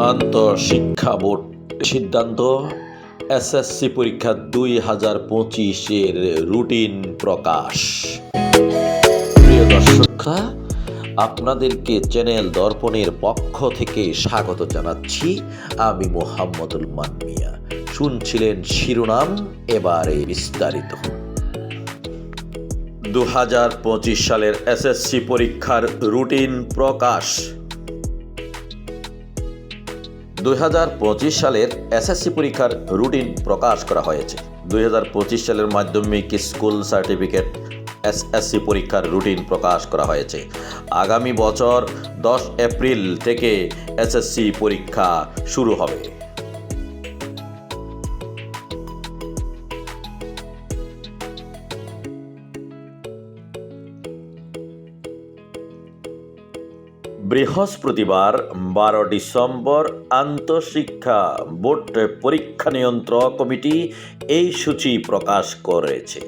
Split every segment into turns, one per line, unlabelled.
আন্তঃশিক্ষা board সিদ্ধান্ত, SSC পরীক্ষা দুই হাজার পঁচিশের রুটিন প্রকাশ। প্রিয় আপনাদেরকে চ্যানেল দর্পণের পক্ষ থেকে স্বাগত জানাচ্ছি। আমি মোহাম্মদুল মানমিয়া শুনছিলেন শিরোনাম, এবারে বিস্তারিত। দু হাজার পঁচিশ সালের এসএসসি পরীক্ষার রুটিন প্রকাশ। দুই হাজার পঁচিশ সালের এসএসসি পরীক্ষার রুটিন প্রকাশ করা হয়েছে। দুই হাজার পঁচিশ সালের মাধ্যমিক স্কুল সার্টিফিকেট এসএসসি পরীক্ষার রুটিন প্রকাশ করা হয়েছে। আগামী বছর দশ এপ্রিল থেকে এসএসসি পরীক্ষা শুরু হবে। বৃহস্পতিবার বারো ডিসেম্বর আন্তঃশিক্ষা বোর্ড পরীক্ষা নিয়ন্ত্রক কমিটি এই সূচি প্রকাশ করেছে।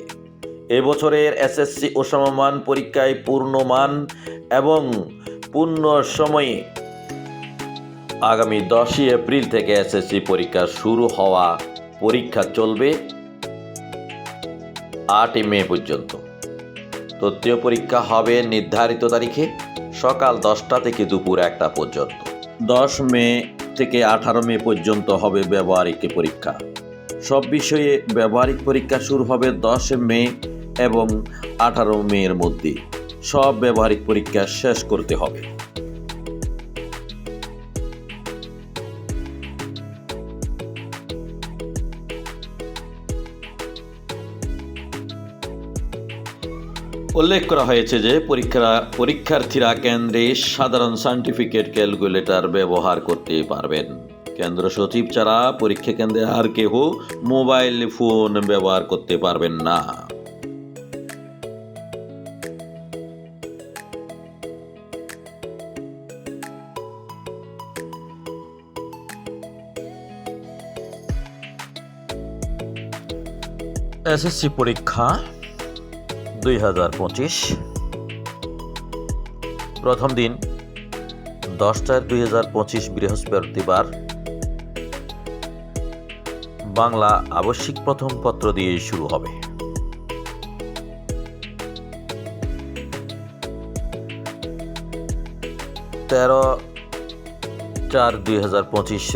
এবছরের এসএসসি ও সমমান পরীক্ষায় পূর্ণমান এবং পূর্ণ সময়ে আগামী দশই এপ্রিল থেকে এসএসসি পরীক্ষা শুরু হওয়া পরীক্ষা চলবে আটই মে পর্যন্ত। তৃতীয় পরীক্ষা হবে নির্ধারিত তারিখে। সকাল দশটা থেকে দুপুর একটা পর্যন্ত। দশ মে থেকে আঠারো মে পর্যন্ত হবে ব্যবহারিক পরীক্ষা। সব বিষয়ে ব্যবহারিক পরীক্ষা শুরু হবে দশ মে এবং আঠারো মেয়ের মধ্যে। সব ব্যবহারিক পরীক্ষা শেষ করতে হবে। উল্লেখ করা হয়েছে যে পরীক্ষা পরীক্ষার্থীরা কেন্দ্রে সাধারণ সার্টিফিকেট, ক্যালকুলেটর ব্যবহার করতে পারবেন। কেন্দ্র সচিব ছাড়া পরীক্ষা কেন্দ্রে আর কেহ মোবাইল ফোন ব্যবহার করতে পারবেন না। এসএসসি পরীক্ষা দুই হাজার পঁচিশ। প্রথম দিন দশ চার দুই বৃহস্পতিবার। বাংলা আবশ্যিক প্রথম পত্র দিয়ে শুরু হবে। তেরো চার দুই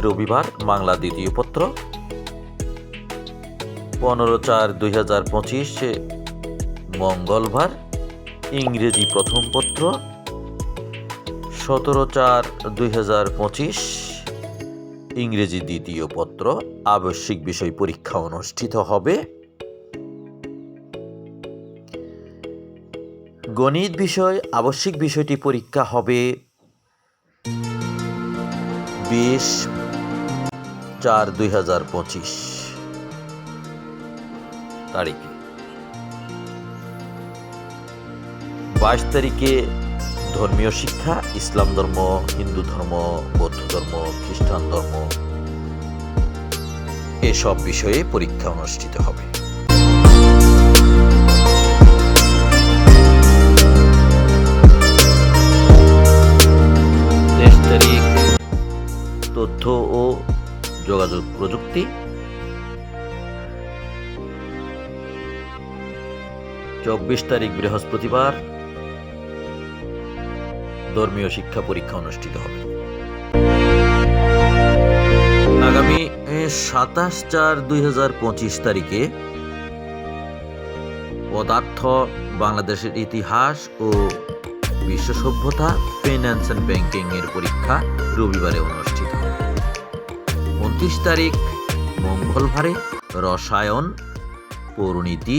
রবিবার, বাংলা দ্বিতীয় পত্র। পনেরো চার দুই মঙ্গলবার, ইংরেজি প্রথম পত্র, সতেরো চার দুই হাজার পঁচিশ, ইংরেজি দ্বিতীয় পত্র, আবশ্যিক বিষয় পরীক্ষা অনুষ্ঠিত হবে। গণিত বিষয়, আবশ্যিক বিষয়টি পরীক্ষা হবে বিশ চার দুই হাজার পঁচিশ তারিখে। বাইশ তারিখে ধর্মীয় শিক্ষা, ইসলাম ধর্ম, হিন্দু ধর্ম, বৌদ্ধ ধর্ম, খ্রিস্টান ধর্ম, এসব বিষয়ে পরীক্ষা অনুষ্ঠিত হবে। তারিখ, তথ্য ও যোগাযোগ প্রযুক্তি। চব্বিশ তারিখ বৃহস্পতিবার ধর্মীয় শিক্ষা পরীক্ষা অনুষ্ঠিত হবে। আগামী সাতাশ চার দুই তারিখে পদার্থ, বাংলাদেশের ইতিহাস ও বিশ্ব সভ্যতা ফিন্যান্স অ্যান্ড ব্যাংকিং এর পরীক্ষা রবিবারে অনুষ্ঠিত হবে। উনত্রিশ তারিখ, মঙ্গলবারে রসায়ন, পৌরনীতি,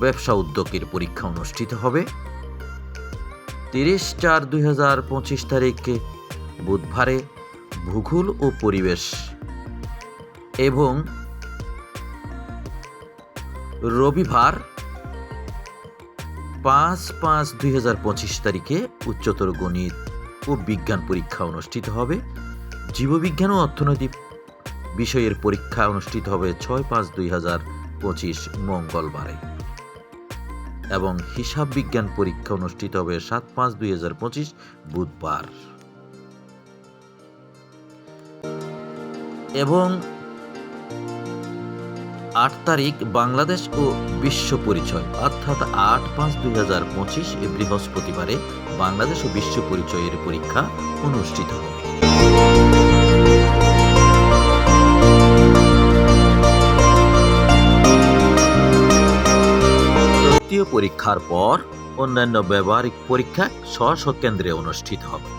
ব্যবসা উদ্যোগের পরীক্ষা অনুষ্ঠিত হবে। তিরিশ চার দুই হাজার পঁচিশ তারিখে বুধবারে ভূগোল ও পরিবেশ এবং রবিবার পাঁচ পাঁচ দুই হাজার পঁচিশ তারিখে উচ্চতর গণিত ও বিজ্ঞান পরীক্ষা অনুষ্ঠিত হবে। জীববিজ্ঞান ও অর্থনৈতিক বিষয়ের পরীক্ষা অনুষ্ঠিত হবে ছয় পাঁচ দুই হাজার পঁচিশ মঙ্গলবারে। এবং হিসাব বিজ্ঞান পরীক্ষা অনুষ্ঠিত হবে সাত পাঁচ দুই হাজার পঁচিশ বুধবার। এবং আট তারিখ বাংলাদেশ ও বিশ্ব পরিচয়, অর্থাৎ আট পাঁচ দুই হাজার পঁচিশ বৃহস্পতিবারে বাংলাদেশ ও বিশ্ব পরিচয়ের পরীক্ষা অনুষ্ঠিত হবে। পরীক্ষার পর অন্যান্য ব্যবহারিক পরীক্ষা স্ব কেন্দ্রে অনুষ্ঠিত হবে।